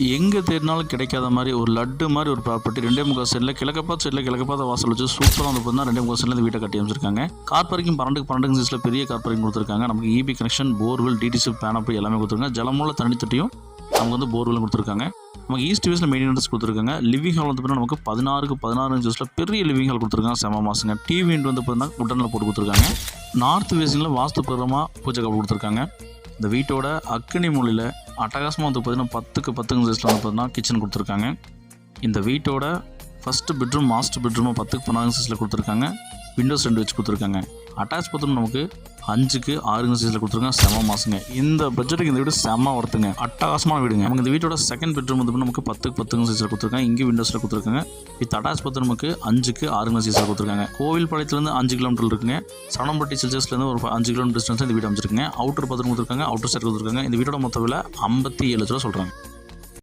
எங்கே தேடினாலும் கிடைக்காத மாதிரி ஒரு லட்டு மாதிரி ஒரு ப்ராப்பர்ட்டி ரெண்டே முக்கால் செல்லில் சைடில் செல்லில் கிழக்கப்பாத்த வாசல் வச்சு சூப்பராக வந்து பார்த்தீங்கன்னா ரெண்டே முக்கால் சைடில் வீட்டை கட்டி அமைச்சிருக்காங்க. கார் பார்க்கிங் பன்னெண்டுக்கு பன்னெண்டு சைஸில் பெரிய கார் பார்க்கிங் கொடுத்துருக்காங்க. நமக்கு இபி கனெக்ஷன் போர்வெல் டிடிசி பேனப்பு எல்லாமே கொடுத்துருக்காங்க. ஜலமூல தண்ணி தொட்டியும் நமக்கு வந்து போர்வெல் கொடுத்துருக்காங்க. நமக்கு ஈஸ்ட் வேஸில் மெயின்டெனன்ஸ் கொடுத்துருக்காங்க. லிவிங் ஹால் வந்து பார்த்தீங்கன்னா நமக்கு பதினாறுக்கு பதினாறு இன்ச்சஸில் பெரிய லிவிங் ஹால் கொடுத்துருக்காங்க. செம மாசங்க. டிவி வந்து பார்த்தீங்கன்னா உடனில் போட்டு கொடுத்துருக்காங்க. நார்த் வேஸிங்கில் வாஸ்து பிரதமாக பூஜை கப்பு கொடுத்துருக்காங்க. இந்த வீட்டோட அக்கினி மொழியில் அட்டகாசமாக வந்து பார்த்தீங்கன்னா பத்துக்கு பத்துக்கு சைஸில் வந்து பார்த்தீங்கன்னா கிச்சன் கொடுத்துருக்காங்க. இந்த வீட்டோட ஃபஸ்ட்டு பெட்ரூம் மாஸ்டர் பெட்ரூமாக பத்துக்கு பன்னெண்டு சைஸில் கொடுத்துருக்காங்க. விண்டோஸ் ரெண்டு வச்சு கொடுத்துருக்காங்க. அட்டாச் பாத்ரூம் நமக்கு அஞ்சுக்கு ஆறுங்க சைஸில் கொடுத்துருக்காங்க செம மாசுங்க. இந்த பட்ஜெட்டுக்கு இந்த வீடு செம ஒருத்துங்க அட்டகாசமான வீடுங்க. நமக்கு இந்த வீட்டோட செகண்ட் பெட்ரூம் வந்து நமக்கு பத்துக்கு பத்துங்க சைஸில் கொடுத்துருக்காங்க. இங்கே விண்டோஸில் கொடுத்துருக்காங்க. வித் அட்டாச் பாத்ரூம் நமக்கு அஞ்சுக்கு ஆறுங்க சைஸில் கொடுத்துருக்காங்க. கோவில் பாளையத்துலேருந்து அஞ்சு கிலோமீட்டர் இருக்குங்க. சனம்பட்டி சில்சஸ்லேருந்து ஒரு அஞ்சு கிலோமீட்டர் டிஸ்டன்ஸ் இந்த வீடு அமைச்சிருக்கங்க அவுட்டர் பாத்ரூம் கொடுத்துருக்காங்க. அவுட்டர் சைட் கொடுத்துருக்காங்க. இந்த வீட்டோட மொத்த விலை ஐம்பத்தி ஏழு லட்ச ரூபா சொல்கிறாங்க